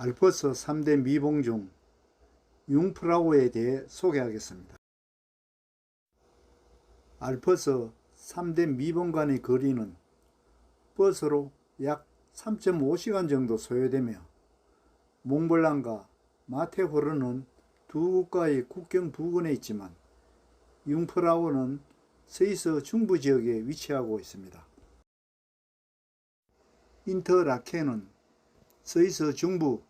알퍼스 3대 미봉 중 융프라우에 대해 소개하겠습니다. 알퍼스 3대 미봉 간의 거리는 버스로 약 3.5시간 정도 소요되며 몽블랑과 마테호르는 두 국가의 국경 부근에 있지만 융프라우는 스위스 중부 지역에 위치하고 있습니다. 인터라켄은 스위스 중부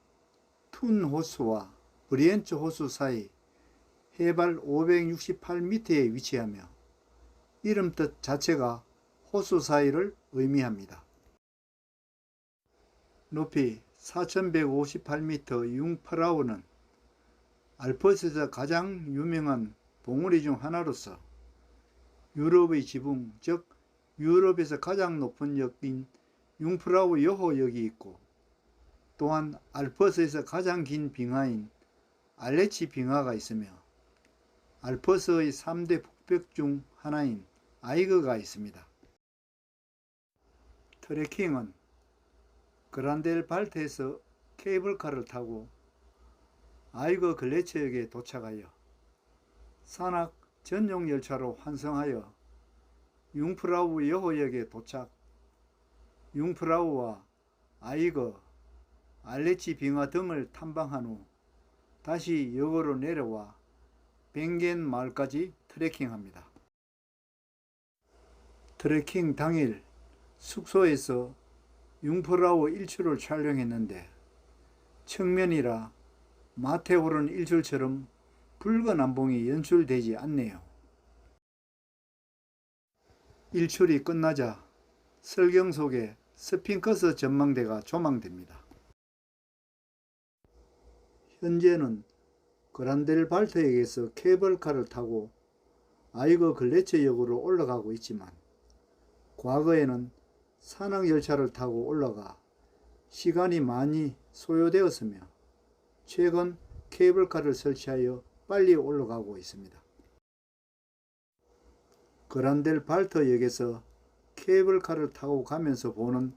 툰 호수와 브리엔츠 호수 사이 해발 568m에 위치하며 이름 뜻 자체가 호수 사이를 의미합니다. 높이 4158m 융프라우는 알프스에서 가장 유명한 봉우리 중 하나로서 유럽의 지붕, 즉 유럽에서 가장 높은 역인 융프라우 여호역이 있고 또한 알프스에서 가장 긴 빙하인 알레치 빙하가 있으며 알프스의 3대 북벽 중 하나인 아이그가 있습니다. 트레킹은 그란델 발트에서 케이블카를 타고 아이그 글레처역에 도착하여 산악 전용 열차로 환승하여 융프라우 여호역에 도착 융프라우와 아이그, 알레치 빙하 등을 탐방한 후 다시 역으로 내려와 벵겐 마을까지 트레킹합니다. 트레킹 당일 숙소에서 융프라우 일출을 촬영했는데 측면이라 마테오른 일출처럼 붉은 안봉이 연출되지 않네요. 일출이 끝나자 설경 속에 스핑크스 전망대가 조망됩니다. 현재는 그란델 발트역에서 케이블카를 타고 아이거 글레처역으로 올라가고 있지만 과거에는 산악 열차를 타고 올라가 시간이 많이 소요되었으며 최근 케이블카를 설치하여 빨리 올라가고 있습니다. 그란델 발트역에서 케이블카를 타고 가면서 보는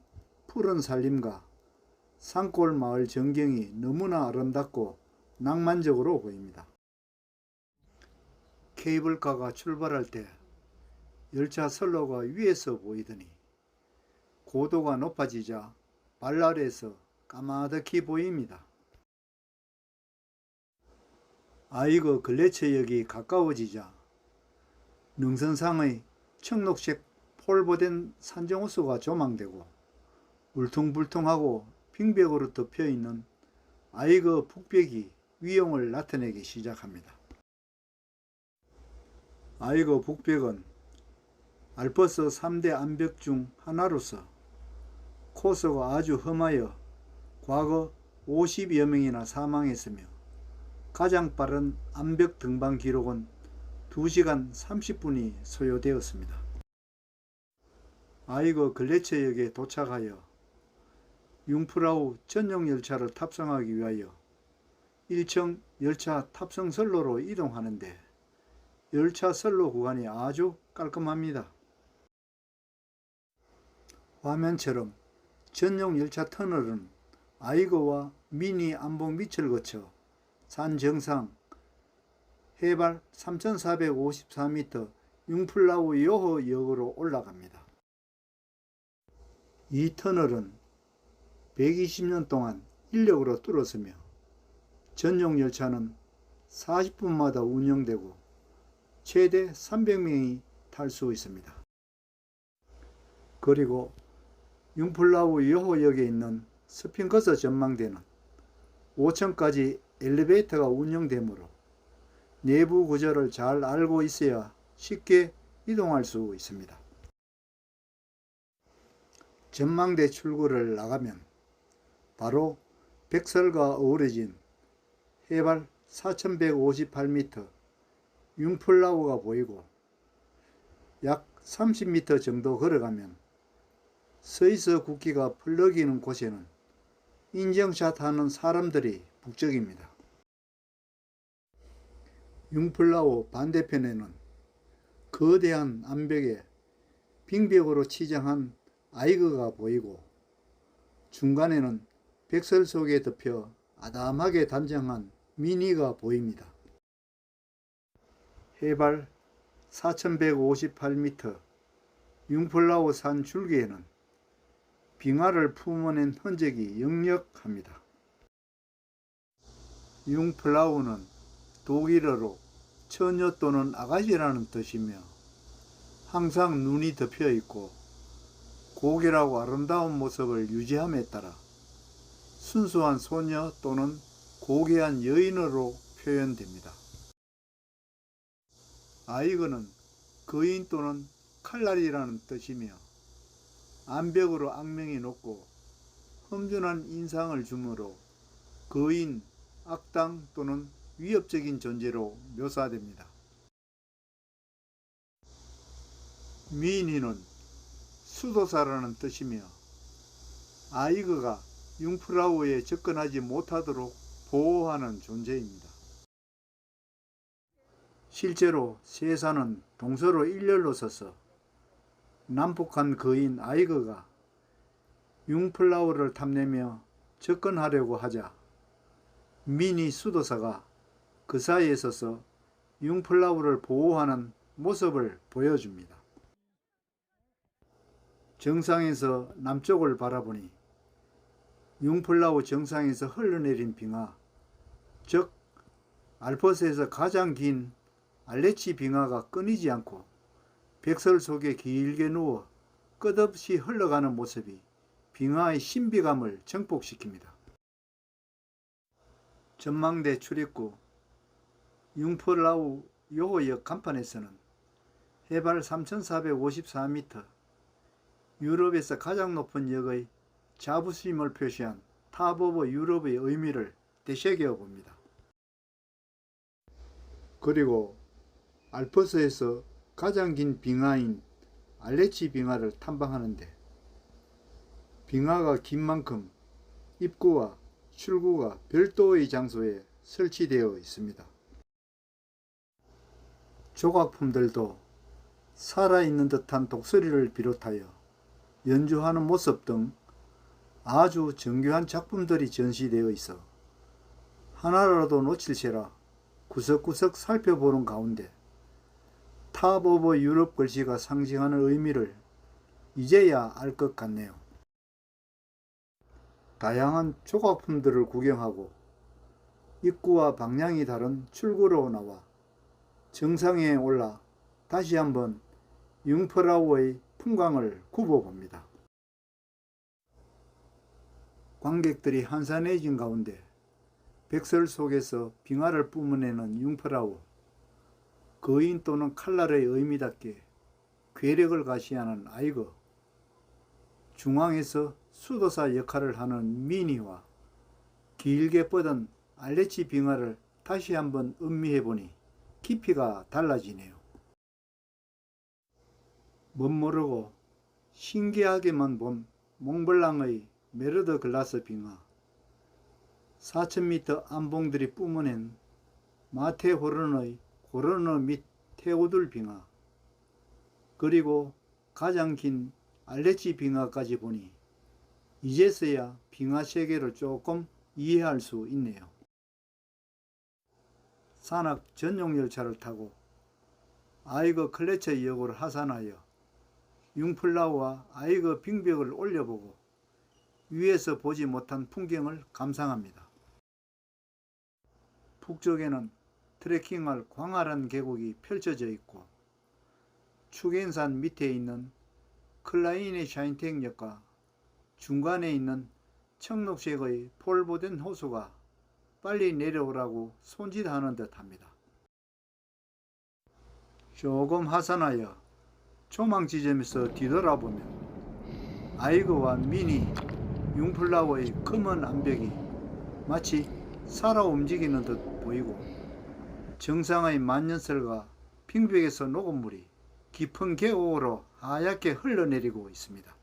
푸른 산림과 산골 마을 전경이 너무나 아름답고 낭만적으로 보입니다. 케이블카가 출발할 때 열차 선로가 위에서 보이더니 고도가 높아지자 발 아래에서 까마득히 보입니다. 아이거 글레처역이 가까워지자 능선상의 청록색 폴보된 산정호수가 조망되고 울퉁불퉁하고 빙벽으로 덮여 있는 아이거 북벽이 위용을 나타내기 시작합니다. 아이거 북벽은 알퍼스 3대 암벽 중 하나로서 코스가 아주 험하여 과거 50여 명이나 사망했으며 가장 빠른 암벽 등반 기록은 2시간 30분이 소요되었습니다. 아이거 글레처역에 도착하여 융프라우 전용 열차를 탑승하기 위하여 1층 열차 탑승선로로 이동하는데 열차 선로 구간이 아주 깔끔합니다. 화면처럼 전용 열차 터널은 아이거와 미니 안봉 밑을 거쳐 산 정상 해발 3454m 융플라우 여호 역으로 올라갑니다. 이 터널은 120년 동안 인력으로 뚫었으며 전용 열차는 40분마다 운영되고 최대 300명이 탈 수 있습니다. 그리고 융플라우 여호역에 있는 스핑커스 전망대는 5층까지 엘리베이터가 운영되므로 내부 구조를 잘 알고 있어야 쉽게 이동할 수 있습니다. 전망대 출구를 나가면 바로 백설과 어우러진 해발 4158m 융플라우가 보이고 약 30m 정도 걸어가면 스위스 국기가 풀러기는 곳에는 인증샷 하는 사람들이 북적입니다. 융플라우 반대편에는 거대한 암벽에 빙벽으로 치장한 아이그가 보이고 중간에는 백설 속에 덮여 아담하게 단정한 미니가 보입니다. 해발 4158m 융플라우 산 줄기에는 빙하를 품어낸 흔적이 역력합니다. 융플라우는 독일어로 처녀 또는 아가씨라는 뜻이며 항상 눈이 덮여 있고 고결하고 아름다운 모습을 유지함에 따라 순수한 소녀 또는 고귀한 여인으로 표현됩니다. 아이거는 거인 또는 칼날이라는 뜻이며 암벽으로 악명이 높고 험준한 인상을 주므로 거인, 악당 또는 위협적인 존재로 묘사됩니다. 미인이는 수도사라는 뜻이며 아이그가 융프라우에 접근하지 못하도록 보호하는 존재입니다. 실제로 세사는 동서로 일렬로 서서 남북한 거인 아이그가 융플라우를 탐내며 접근하려고 하자 미니 수도사가 그 사이에 서서 융플라우를 보호하는 모습을 보여줍니다. 정상에서 남쪽을 바라보니 융플라우 정상에서 흘러내린 빙하, 즉 알프스에서 가장 긴 알레치 빙하가 끊이지 않고 백설 속에 길게 누워 끝없이 흘러가는 모습이 빙하의 신비감을 정복시킵니다. 전망대 출입구 융플라우 요호역 간판에서는 해발 3454m 유럽에서 가장 높은 역의 자부심을 표시한 탑 오브 유럽의 의미를 되새겨 봅니다. 그리고 알프스에서 가장 긴 빙하인 알레치 빙하를 탐방하는데 빙하가 긴 만큼 입구와 출구가 별도의 장소에 설치되어 있습니다. 조각품들도 살아있는 듯한 독수리를 비롯하여 연주하는 모습 등 아주 정교한 작품들이 전시되어 있어 하나라도 놓칠세라 구석구석 살펴보는 가운데 탑 오브 유럽 글씨가 상징하는 의미를 이제야 알 것 같네요. 다양한 조각품들을 구경하고 입구와 방향이 다른 출구로 나와 정상에 올라 다시 한번 융프라우의 풍광을 굽어봅니다. 관객들이 한산해진 가운데 백설 속에서 빙하를 뿜어내는 융프라우 거인 또는 칼날의 의미답게 괴력을 가시하는 아이거 중앙에서 수도사 역할을 하는 미니와 길게 뻗은 알레치 빙하를 다시 한번 음미해 보니 깊이가 달라지네요. 멋모르고 신기하게만 본 몽블랑의 메르드 글라스 빙하 4000m 안봉들이 뿜어낸 마테호른의 호르너 및 테오들 빙하 그리고 가장 긴 알레치 빙하까지 보니 이제서야 빙하 세계를 조금 이해할 수 있네요. 산악 전용 열차를 타고 아이거 클레처 역으로 하산하여 융플라우와 아이거 빙벽을 올려보고 위에서 보지 못한 풍경을 감상합니다. 북쪽에는 트레킹할 광활한 계곡이 펼쳐져 있고 축엔산 밑에 있는 클라인의 샤인텍역과 중간에 있는 청록색의 폴보덴 호수가 빨리 내려오라고 손짓하는 듯 합니다. 조금 하산하여 조망 지점에서 뒤돌아보면 아이그와 미니 융플라워의 검은 암벽이 마치 살아 움직이는 듯 보이고 정상의 만년설과 빙벽에서 녹은 물이 깊은 계곡으로 하얗게 흘러내리고 있습니다.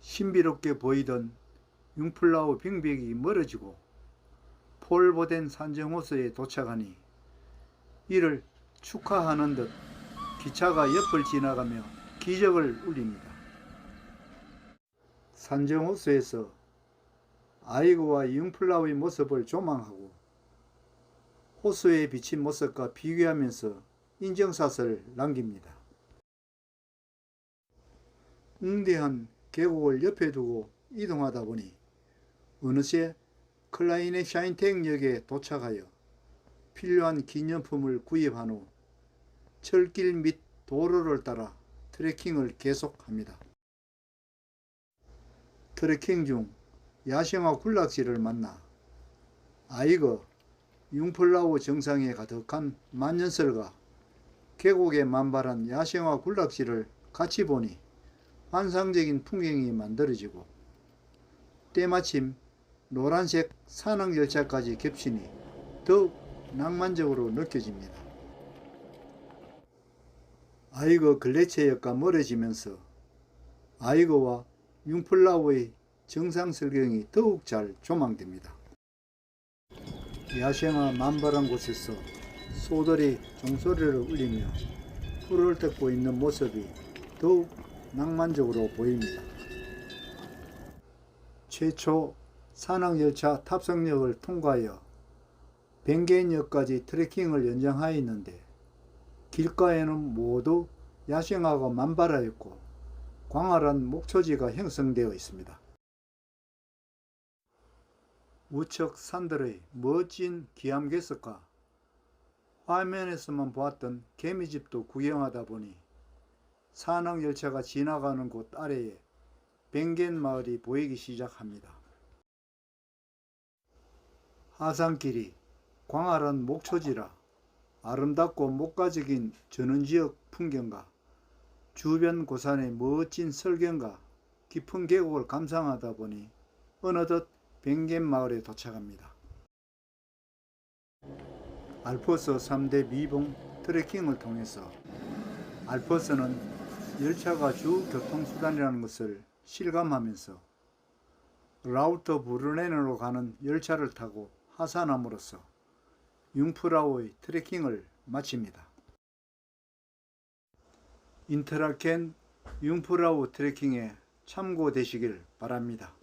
신비롭게 보이던 융플라우 빙벽이 멀어지고 폴보된 산정호수에 도착하니 이를 축하하는 듯 기차가 옆을 지나가며 기적을 울립니다. 산정호수에서 아이고와 융플라우의 모습을 조망하고 호수에 비친 모습과 비교하면서 인정샷을 남깁니다. 웅대한 계곡을 옆에 두고 이동하다 보니 어느새 클라인의 샤인텍역에 도착하여 필요한 기념품을 구입한 후 철길 및 도로를 따라 트레킹을 계속합니다. 트레킹 중 야생화 군락지를 만나 아이거 융플라우 정상에 가득한 만년설과 계곡에 만발한 야생화 군락지를 같이 보니 환상적인 풍경이 만들어지고 때마침 노란색 산악열차까지 겹치니 더욱 낭만적으로 느껴집니다. 아이거 글래체역과 멀어지면서 아이거와 융플라우의 정상 설경이 더욱 잘 조망됩니다. 야생화 만발한 곳에서 소들이 종소리를 울리며 풀을 뜯고 있는 모습이 더욱 낭만적으로 보입니다. 최초 산악열차 탑승역을 통과하여 뱅게인역까지 트레킹을 연장하였는데 길가에는 모두 야생화가 만발하였고 광활한 목초지가 형성되어 있습니다. 우측 산들의 멋진 기암괴석과 화면에서만 보았던 개미집도 구경하다 보니 산악열차가 지나가는 곳 아래에 뱅겐 마을이 보이기 시작합니다. 하산길이 광활한 목초지라 아름답고 목가적인 전원지역 풍경과 주변 고산의 멋진 설경과 깊은 계곡을 감상하다 보니 어느덧 뱅겐 마을에 도착합니다. 알프스 3대 미봉 트레킹을 통해서 알프스는 열차가 주 교통수단이라는 것을 실감하면서 라우터 부르넨으로 가는 열차를 타고 하산함으로써 융프라우의 트레킹을 마칩니다. 인터라켄 융프라우 트레킹에 참고되시길 바랍니다.